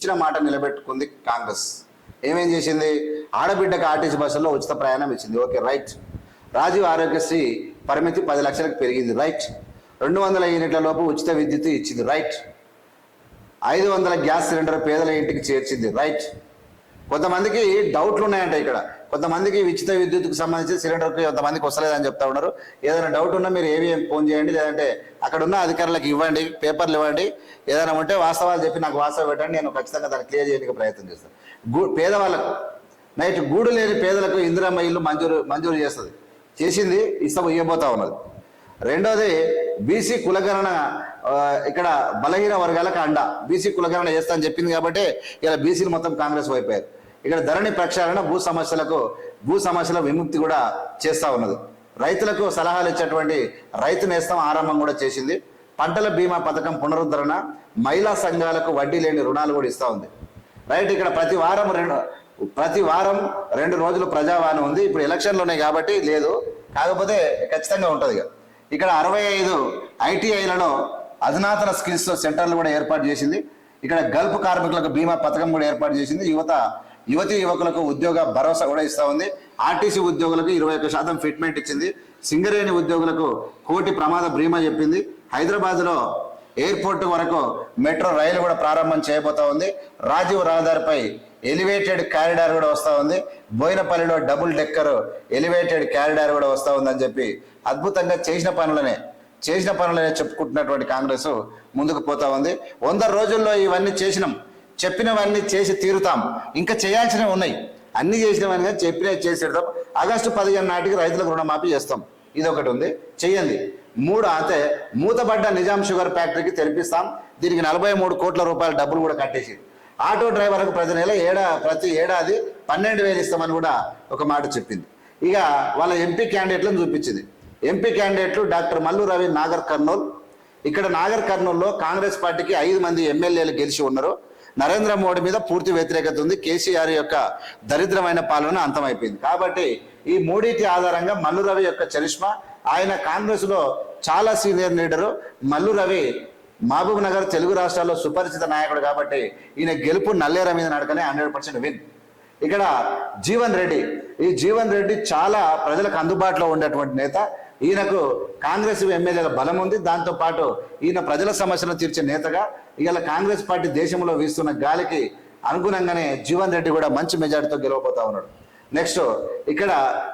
ఇచ్చిన మాట నిలబెట్టుకుంది కాంగ్రెస్. ఏమేం చేసింది? ఆడబిడ్డకు ఆర్టీసీ బస్సుల్లో ఉచిత ప్రయాణం ఇచ్చింది. Okay right. రాజీవ్ ఆరోగ్యశ్రీ పరిమితి పది లక్షలకు పెరిగింది. రైట్. రెండు వందల యూనిట్ల లోపు ఉచిత విద్యుత్ ఇచ్చింది. రైట్. ఐదు వందల గ్యాస్ సిలిండర్ పేదల ఇంటికి చేర్చింది. రైట్. కొంతమందికి డౌట్లు ఉన్నాయంట ఇక్కడ. కొంతమందికి ఉచిత విద్యుత్కు సంబంధించి సిలిండర్కి కొంతమందికి వస్తలేదని చెప్తా ఉన్నారు. ఏదైనా డౌట్ ఉన్నా మీరు ఏవిఎం ఫోన్ చేయండి లేదంటే అక్కడ ఉన్న అధికారులకు ఇవ్వండి పేపర్లు ఇవ్వండి. ఏదైనా ఉంటే వాస్తవాలు చెప్పి నాకు వాస్తవం పెట్టండి నేను ఖచ్చితంగా దాన్ని క్లియర్ చేయడానికి ప్రయత్నం చేస్తాను. గూ పేదవాళ్ళకు నైట్ గూడు లేని పేదలకు ఇందిరమ్మ ఇల్లు మంజూరు మంజూరు చేస్తుంది. చేసింది ఇస్తాం ఇవ్వబోతా ఉన్నది. రెండోది బీసీ కులగణన ఇక్కడ బలహీన వర్గాలకు అండ. బీసీ కులగణన చేస్తా అని చెప్పింది కాబట్టి ఇలా బీసీలు మొత్తం కాంగ్రెస్ వైపోయారు ఇక్కడ ధరణి ప్రక్షాళన భూ సమస్యలకు భూ సమస్యల విముక్తి కూడా చేస్తూ ఉన్నది. రైతులకు సలహాలు ఇచ్చేటువంటి రైతు నేస్తం ఆరంభం కూడా చేసింది. పంటల బీమా పథకం పునరుద్ధరణ మహిళా సంఘాలకు వడ్డీ లేని రుణాలు కూడా ఇస్తూ ఉంది. రైట్ ఇక్కడ ప్రతి వారం రెండు ప్రతి వారం రెండు రోజులు ప్రజావాణి ఉంది. ఇప్పుడు ఎలక్షన్లు ఉన్నాయి కాబట్టి లేదు. కాకపోతే ఖచ్చితంగా ఉంటుంది ఇక. ఇక్కడ అరవై ఐదు ఐటీఐలలో అధునాతన స్కిల్స్ సెంటర్లు కూడా ఏర్పాటు చేసింది. ఇక్కడ గల్ఫ్ కార్మికులకు బీమా పథకం కూడా ఏర్పాటు చేసింది. యువత యువతి యువకులకు ఉద్యోగ భరోసా కూడా ఇస్తా ఉంది. ఆర్టీసీ ఉద్యోగులకు ఇరవై ఒక్క శాతం ఫిట్మెంట్ ఇచ్చింది. సింగరేణి ఉద్యోగులకు కోటి ప్రమాద బీమా చెప్పింది. హైదరాబాద్లో ఎయిర్పోర్ట్ వరకు మెట్రో రైలు కూడా ప్రారంభం చేయబోతా ఉంది. రాజీవ్ రహదారిపై ఎలివేటెడ్ క్యారిడార్ కూడా వస్తా ఉంది. బోయినపల్లిలో డబుల్ డెక్కర్ ఎలివేటెడ్ క్యారిడార్ కూడా వస్తా ఉందని చెప్పి అద్భుతంగా చేసిన పనులనే చేసిన పనులనే చెప్పుకుంటున్నటువంటి కాంగ్రెస్ ముందుకు పోతా ఉంది. వంద రోజుల్లో ఇవన్నీ చేసినాం. చెప్పినవన్నీ చేసి తీరుతాం. ఇంకా చేయాల్సినవి ఉన్నాయి. అన్ని చేసినవన్నీ కానీ చెప్పినవి చేసి తీరుతాం. ఆగస్టు పదిహేను నాటికి రైతులకు రుణమాఫీ చేస్తాం. ఇది ఒకటి ఉంది. చెయ్యండి మూడు అయితే మూతబడ్డ నిజాం షుగర్ ఫ్యాక్టరీకి తెరిపిస్తాం. దీనికి నలభై మూడు కోట్ల రూపాయల డబ్బులు కూడా కట్టేసి. ఆటో డ్రైవర్కు ప్రతి నెల ఏడా ప్రతి ఏడాది పన్నెండు వేలు ఇస్తామని కూడా ఒక మాట చెప్పింది. ఇక వాళ్ళ ఎంపీ క్యాండిడేట్లను చూపించింది. ఎంపీ క్యాండిడేట్లు డాక్టర్ మల్లు రవి నాగర్ కర్నూల్. ఇక్కడ నాగర్ కర్నూల్లో కాంగ్రెస్ పార్టీకి ఐదు మంది ఎమ్మెల్యేలు గెలిచి ఉన్నారు. నరేంద్ర మోడీ మీద పూర్తి వ్యతిరేకత ఉంది. కేసీఆర్ యొక్క దరిద్రమైన పాలన అంతమైపోయింది. కాబట్టి ఈ మూడింటి ఆధారంగా మల్లు రవి యొక్క చరిష్మా ఆయన కాంగ్రెస్లో చాలా సీనియర్ లీడరు. మల్లు రవి మహబూబ్ నగర్ తెలుగు రాష్ట్రాల్లో సుపరిచిత నాయకుడు కాబట్టి ఈయన గెలుపు నల్లేర మీద నడకనే హండ్రెడ్ పర్సెంట్ విన్. ఇక్కడ జీవన్ రెడ్డి. ఈ జీవన్ రెడ్డి చాలా ప్రజలకు అందుబాటులో ఉండేటువంటి నేత. ఈయనకు కాంగ్రెస్ ఎమ్మెల్యేల బలం ఉంది. దాంతో పాటు ఈయన ప్రజల సమస్యలను తీర్చే నేతగా ఇవాళ కాంగ్రెస్ పార్టీ దేశంలో వీస్తున్న గాలికి అనుగుణంగానే జీవన్ రెడ్డి కూడా మంచి మెజార్టీతో గెలవబోతా ఉన్నాడు. నెక్స్ట్ ఇక్కడ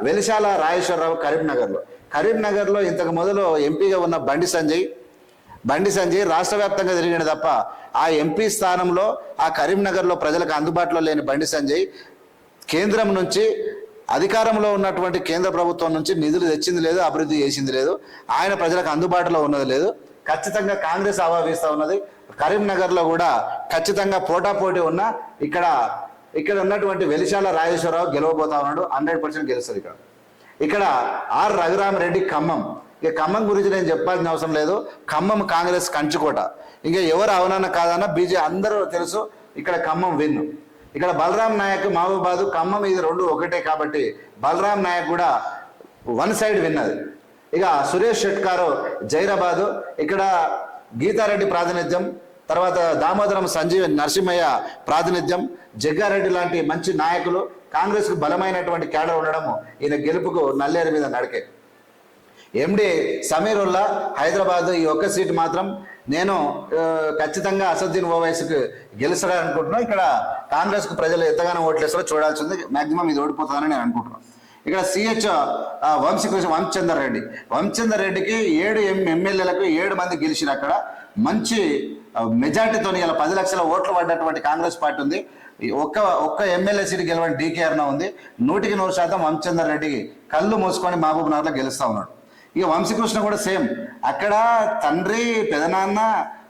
వెలిశాల రాజేశ్వరరావు కరీంనగర్లో. కరీంనగర్లో ఇంతకు మొదలు ఎంపీగా ఉన్న బండి సంజయ్. బండి సంజయ్ రాష్ట్ర వ్యాప్తంగా తిరిగిన తప్ప ఆ ఎంపీ స్థానంలో ఆ కరీంనగర్లో ప్రజలకు అందుబాటులో లేని బండి సంజయ్ కేంద్రం నుంచి అధికారంలో ఉన్నటువంటి కేంద్ర ప్రభుత్వం నుంచి నిధులు తెచ్చింది లేదు అభివృద్ధి చేసింది లేదు. ఆయన ప్రజలకు అందుబాటులో ఉన్నది లేదు. ఖచ్చితంగా కాంగ్రెస్ ఆవాహిస్తూ ఉన్నది. కరీంనగర్లో కూడా ఖచ్చితంగా పోటాపోటీ ఉన్న ఇక్కడ ఇక్కడ ఉన్నటువంటి వెలిశాల రాజేశ్వరరావు గెలవబోతా ఉన్నాడు. హండ్రెడ్ పర్సెంట్ గెలుస్తుంది ఇక్కడ. ఇక్కడ ఆర్ రఘురామరెడ్డి ఖమ్మం. ఇక ఖమ్మం గురించి నేను చెప్పాల్సిన అవసరం లేదు. ఖమ్మం కాంగ్రెస్ కంచుకోట. ఇంకా ఎవరు అవనాన కాదన్న బీజే అందరూ తెలుసు. ఇక్కడ ఖమ్మం విన్ను. ఇక్కడ బలరాం నాయక్ మహబూబాదు ఖమ్మం ఇది రెండు ఒకటే కాబట్టి బలరాం నాయక్ కూడా వన్ సైడ్ విన్నది. ఇక సురేష్ షెట్కారు జైరాబాదు ఇక్కడ గీతారెడ్డి ప్రాతినిధ్యం తర్వాత దామోదరం సంజీవ్ నరసింహయ్య ప్రాతినిధ్యం జగ్గారెడ్డి లాంటి మంచి నాయకులు కాంగ్రెస్కు బలమైనటువంటి కేడర్ ఉండడము ఈయన గెలుపుకు నల్లేరు మీద నడికే. ఎండి సమీరుల్లా హైదరాబాద్ ఈ ఒక్క సీట్ మాత్రం నేను ఖచ్చితంగా అసదుద్దీన్ ఓవైసీకి గెలుస్తాడని అనుకుంటున్నాను ఇక్కడ కాంగ్రెస్కు ప్రజలు ఎంతగానో ఓట్లేస్తారో చూడాల్సింది. మాక్సిమం ఇది ఓడిపోతుందని నేను అనుకుంటున్నాను ఇక్కడ సిహెచ్ వంశీకృష్ణ వంశచందర్ రెడ్డి. వంశచందర్ రెడ్డికి ఏడు ఎం ఎమ్మెల్యేలకు ఏడు మంది గెలిచిన అక్కడ. మంచి మెజార్టీతో ఇలా పది లక్షల ఓట్లు పడ్డటువంటి కాంగ్రెస్ పార్టీ ఉంది. ఒక్క ఒక్క ఎమ్మెల్యే సీట్ గెలవని డీకే అరుణ ఉంది. నూటికి నూరు శాతం వంశచందర్ రెడ్డికి కళ్ళు మూసుకొని మహబూబ్ నగర్లో గెలుస్తా ఉన్నాడు. ఇక వంశీకృష్ణ కూడా సేమ్. అక్కడ తండ్రి పెదనాన్న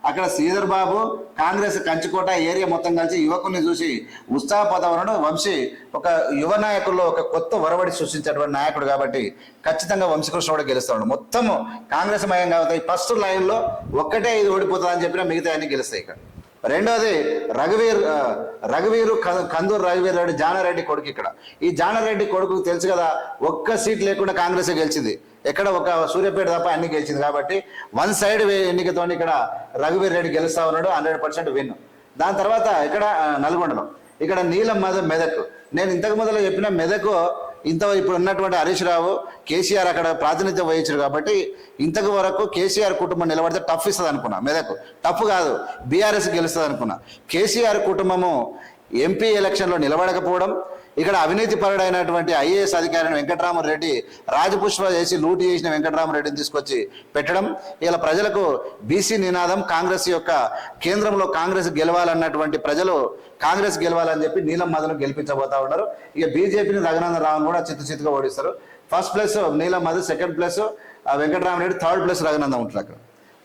అక్కడ శ్రీధర్ బాబు కాంగ్రెస్ కంచుకోట ఏరియా మొత్తం కలిసి యువకుల్ని చూసి ఉత్సాహపదవనడు వంశీ. ఒక యువ నాయకుల్లో ఒక కొత్త వరవడి సృష్టించేటువంటి నాయకుడు కాబట్టి ఖచ్చితంగా వంశీకృష్ణ కూడా గెలుస్తాడు. మొత్తము కాంగ్రెస్ మయం కాబట్టి ఫస్ట్ లైన్లో ఒక్కటే ఇది ఓడిపోతుందని చెప్పినా మిగతా అన్ని గెలుస్తాయి ఇక్కడ రెండోది రఘువీర్ రఘువీరు కందూరు రఘువీర్ రెడ్డి జానారెడ్డి కొడుకు ఇక్కడ. ఈ జానారెడ్డి కొడుకు తెలుసు కదా ఒక్క సీట్ లేకుండా కాంగ్రెస్ గెలిచింది. ఎక్కడ ఒక సూర్యాపేట తప్ప అన్ని గెలిచింది కాబట్టి వన్ సైడ్ ఎన్నికతో ఇక్కడ రఘువీర్ రెడ్డి గెలుస్తా ఉన్నాడు హండ్రెడ్ పర్సెంట్ విన్. దాని తర్వాత ఇక్కడ నల్గొండలో. ఇక్కడ నీలం మద మెదక్. నేను ఇంతకు మొదలు చెప్పిన మెదక్ ఇంత ఇప్పుడు ఉన్నటువంటి హరీష్ రావు కేసీఆర్ అక్కడ ప్రాతినిధ్యం వహించారు కాబట్టి ఇంతకు వరకు కేసీఆర్ కుటుంబం నిలబడితే టఫ్ ఇస్తుంది అనుకున్నా మెదకు. టఫ్ కాదు. బీఆర్ఎస్ గెలుస్తుంది అనుకున్నా. కేసీఆర్ కుటుంబము ఎంపీ ఎలక్షన్లో నిలబడకపోవడం ఇక్కడ అవినీతి పరుడైనటువంటి ఐఏఎస్ అధికారిని వెంకటరామరెడ్డి రాజపుష్ప చేసి లూటి చేసిన వెంకటరామరెడ్డిని తీసుకొచ్చి పెట్టడం. ఇలా ప్రజలకు బీసీ నినాదం కాంగ్రెస్ యొక్క కేంద్రంలో కాంగ్రెస్ గెలవాలన్నటువంటి ప్రజలు కాంగ్రెస్ గెలవాలని చెప్పి నీలం మదను గెలిపించబోతా ఉన్నారు. ఇక బీజేపీని రఘునందన్ రావును కూడా చిత్తచిత్తుగా ఓడిస్తారు. First place Neelam Madhu second place Venkatramireddy third place Raghunandan ఉంటారు అక్కడ.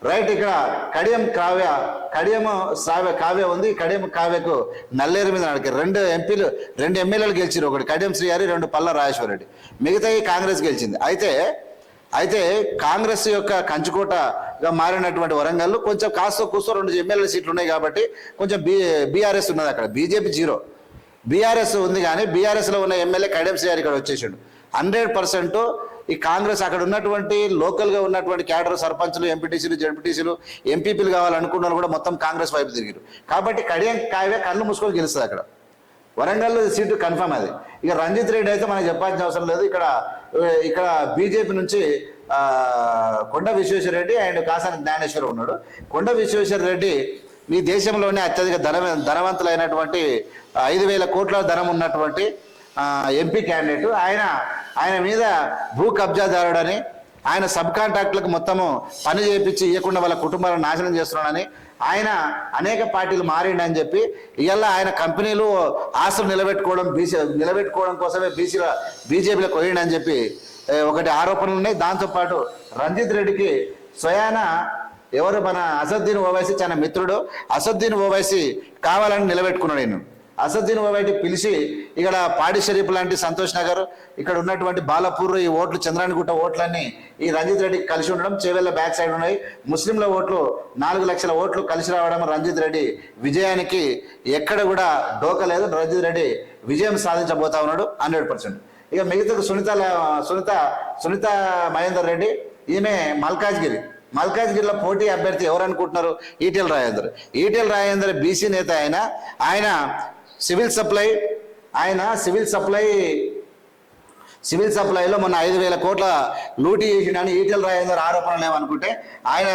రైట్ ఇక్కడ కడియం కావ్య కడియము శ్రావ్య కావ్య ఉంది. కడియం కావ్యకు నల్లేరు మీద నడికారు రెండు ఎంపీలు రెండు ఎమ్మెల్యేలు గెలిచారు ఒకటి. కడియం శ్రీహరి రెండు పల్ల రాజేశ్వరరెడ్డి. మిగతాయి కాంగ్రెస్ గెలిచింది. అయితే అయితే కాంగ్రెస్ యొక్క కంచుకోటగా మారినటువంటి వరంగల్ కొంచెం కాస్త కూస్తో రెండు ఎమ్మెల్యే సీట్లు ఉన్నాయి కాబట్టి కొంచెం బీ బీఆర్ఎస్ ఉన్నది అక్కడ. BJP zero. బీఆర్ఎస్ ఉంది కానీ బీఆర్ఎస్లో ఉన్న ఎమ్మెల్యే కడియం శ్రీహరి ఇక్కడ వచ్చేసాడు. హండ్రెడ్ పర్సెంట్ ఈ కాంగ్రెస్ అక్కడ ఉన్నటువంటి లోకల్గా ఉన్నటువంటి క్యాడర్ సర్పంచ్లు ఎంపీటీసీలు జడ్పీటీసీలు ఎంపీపీలు కావాలనుకున్న వాళ్ళు కూడా మొత్తం కాంగ్రెస్ వైపు తిరిగారు. కాబట్టి కడియం కావే కళ్ళు మూసుకొని గెలుస్తుంది అక్కడ. వరంగల్ సీటు కన్ఫర్మ్ అది. ఇక రంజిత్ రెడ్డి అయితే మనకు చెప్పాల్సిన అవసరం లేదు. ఇక్కడ ఇక్కడ బీజేపీ నుంచి కొండ విశ్వేశ్వర రెడ్డి అండ్ కాసాని జ్ఞానేశ్వరం ఉన్నాడు. కొండ విశ్వేశ్వర రెడ్డి ఈ దేశంలోనే అత్యధిక ధన ధనవంతులైనటువంటి ఐదు వేల కోట్ల ధనం ఉన్నటువంటి ఎంపీ క్యాండిడేట్. ఆయన ఆయన మీద భూ కబ్జాదారుడని ఆయన సబ్ కాంట్రాక్టులకు మొత్తము పని చేయించి ఇవ్వకుండా వాళ్ళ కుటుంబాలను నాశనం చేస్తున్నాడని ఆయన అనేక పార్టీలు మారిండని చెప్పి ఇవాళ ఆయన కంపెనీలు ఆస్తులు నిలబెట్టుకోవడం బీసీ నిలబెట్టుకోవడం కోసమే బీసీల బీజేపీలో కొయ్యండి చెప్పి ఒకటి ఆరోపణలు ఉన్నాయి. దాంతోపాటు రంజిత్ రెడ్డికి స్వయాన ఎవరు మన అసద్దీన్ ఓవైసీ చాలా మిత్రుడు. అసద్దీన్ ఓవైసీ కావాలని నిలబెట్టుకున్నాడు నేను అసద్దీన్ ఓవైటీ పిలిచి ఇక్కడ పాడి షరీఫ్ లాంటి సంతోష్ నగర్ ఇక్కడ ఉన్నటువంటి బాలపూర్ ఈ ఓట్లు చంద్రానిగుట్ట ఓట్లన్నీ ఈ రంజిత్ రెడ్డికి కలిసి ఉండడం చేవెళ్ళ బ్యాక్ సైడ్ ఉన్నాయి. ముస్లింల ఓట్లు నాలుగు లక్షల ఓట్లు కలిసి రావడం రంజిత్ రెడ్డి విజయానికి ఎక్కడ కూడా డోక లేదు. రంజిత్ రెడ్డి విజయం సాధించబోతా ఉన్నాడు హండ్రెడ్ పర్సెంట్. ఇక మిగతా సునీత సునీత సునీత మహేందర్ రెడ్డి ఈమె మల్కాజ్గిరి. మల్కాజ్గిరిలో పోటీ అభ్యర్థి ఎవరు అనుకుంటున్నారు? ఈటెల్ రాజేందర్. ఈటెల్ రాజేందర్ బీసీ నేత ఆయన ఆయన సివిల్ సప్లై ఆయన సివిల్ సప్లై సివిల్ సప్లైలో మొన్న ఐదు వేల కోట్ల లూటీ చేసిండని ఈటెల రాజేందర్ ఆరోపణలు ఏమనుకుంటే ఆయన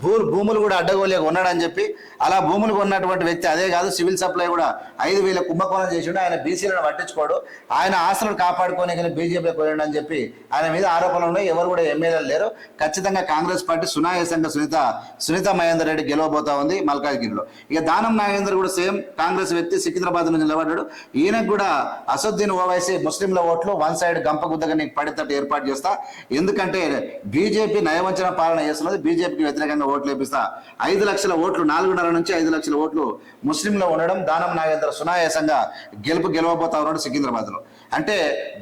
భూ భూములు కూడా అడ్డగోలేక ఉన్నాడని చెప్పి అలా భూములు కొన్నటువంటి వ్యక్తి అదే కాదు సివిల్ సప్లై కూడా ఐదు వేల కుంభకోణం చేసిండు. ఆయన బీసీలను పట్టించుకోడు. ఆయన ఆస్తులను కాపాడుకొని కానీ బీజేపీకి పోయాడు అని చెప్పి ఆయన మీద ఆరోపణలు ఉన్నాయి. ఎవరు కూడా ఎమ్మెల్యేలు లేరు. ఖచ్చితంగా కాంగ్రెస్ పార్టీ సునాయాసంగా సునీత సునీత మహేందర్ రెడ్డి గెలవబోతా ఉంది మల్కాజ్గిరిలో ఇక దానం నాగేందర్ కూడా సేమ్ కాంగ్రెస్ వ్యక్తి సికింద్రాబాద్ నుంచి నిలబడ్డాడు. ఈయనకు కూడా అసదుద్దీన్ ఓవైసీ ముస్లింల ఓట్లు వన్ సైడ్ గంపగుద్దగా నీకు పడేటట్టు ఏర్పాటు చేస్తా. ఎందుకంటే బీజేపీ నయవంచన పాలన చేస్తున్నది బీజేపీకి వ్యతిరేకంగా ఓట్లు వేపిస్తా. ఐదు లక్షల ఓట్లు నాలుగున్నర నుంచి ఐదు లక్షల ఓట్లు ముస్లింలో ఉండడం దానం నాగేంద్ర సునాయాసంగా గెలుపు గెలవబోతా ఉన్నాడు సికింద్రాబాద్లో అంటే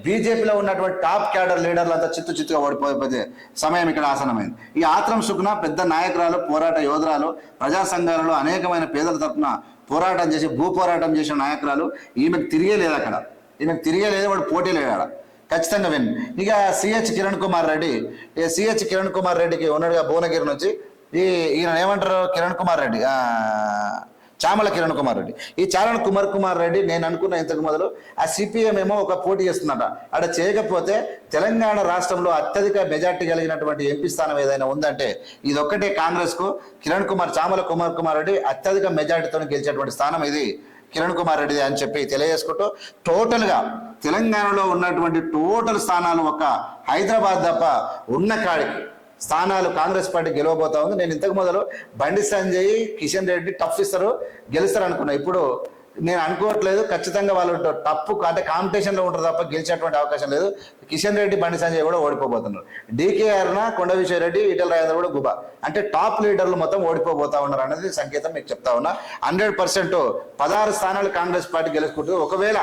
బీజేపీలో ఉన్నటువంటి టాప్ క్యాడర్ లీడర్లు అంతా చిత్తు చిత్తుగా ఓడిపోయే సమయం ఇక్కడ ఆసనమైంది ఈ ఆత్రం సుఖ్న పెద్ద నాయకురాలు పోరాట యోధురాలు ప్రజా సంఘాలలో అనేకమైన పేదల తరఫున పోరాటం చేసి భూ పోరాటం చేసిన నాయకురాలు ఈమెకు తిరిగే లేదు అక్కడ. ఈమెకు తిరిగే లేదు వాడు పోటీ లేడు ఖచ్చితంగా విన్. ఇక సిహెచ్ కిరణ్ కుమార్ రెడ్డి. ఈ సిహెచ్ కిరణ్ కుమార్ రెడ్డికి ఉన్నాడుగా భువనగిరి నుంచి ఈ ఈయన ఏమంటారు? కిరణ్ కుమార్ రెడ్డి. చామల కిరణ్ కుమార్ రెడ్డి. ఈ చారణ కుమార్ కుమార్ రెడ్డి నేను అనుకున్న ఇంతకు మొదలు ఆ సిపిఎం ఏమో ఒక పోటీ చేస్తుందట. అక్కడ చేయకపోతే తెలంగాణ రాష్ట్రంలో అత్యధిక మెజార్టీ కలిగినటువంటి ఎంపీ స్థానం ఏదైనా ఉందంటే ఇది ఒక్కటే కాంగ్రెస్కు కిరణ్ కుమార్ చామల కుమార్ కుమార్ రెడ్డి అత్యధిక మెజార్టీతో గెలిచేటువంటి స్థానం ఇది. కిరణ్ కుమార్ రెడ్డి అని చెప్పి తెలియజేసుకుంటూ టోటల్గా తెలంగాణలో ఉన్నటువంటి టోటల్ స్థానాలు ఒక హైదరాబాద్ తప్ప ఉన్న కాడికి స్థానాలు కాంగ్రెస్ పార్టీ గెలవబోతా ఉంది. నేను ఇంతకు మొదలు బండి సంజయ్ కిషన్ రెడ్డి టఫ్ ఇస్తారు గెలుస్తారు అనుకున్నా. ఇప్పుడు నేను అనుకోవట్లేదు. ఖచ్చితంగా వాళ్ళు టప్పు అంటే కాంపిటీషన్లో ఉంటారు తప్ప గెలిచేటువంటి అవకాశం లేదు. కిషన్ రెడ్డి బండి సంజయ్ కూడా ఓడిపోబోతున్నారు. డీకేఆర్న కొండ విజయరెడ్డి ఈటల రాజేంద్ర కూడా గుబా. అంటే టాప్ లీడర్లు మొత్తం ఓడిపోబోతా ఉన్నారు అనేది సంకేతం మీకు చెప్తా ఉన్నా. హండ్రెడ్ పర్సెంట్ పదహారు స్థానాలు కాంగ్రెస్ పార్టీ గెలుచుకుంటుంది. ఒకవేళ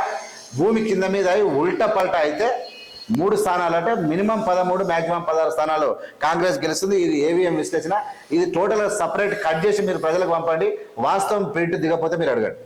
భూమి కింద మీద అయి ఉల్టా పల్టా అయితే మూడు స్థానాలు అంటే మినిమం పదమూడు మాక్సిమం పదహారు స్థానాలు కాంగ్రెస్ గెలుస్తుంది. ఇది ఏవిఎం విశ్లేషణ. ఇది టోటల్ సపరేట్ కట్ చేసి మీరు ప్రజలకు పంపండి. వాస్తవం ప్రింట్ దిగపోతే మీరు అడగండి.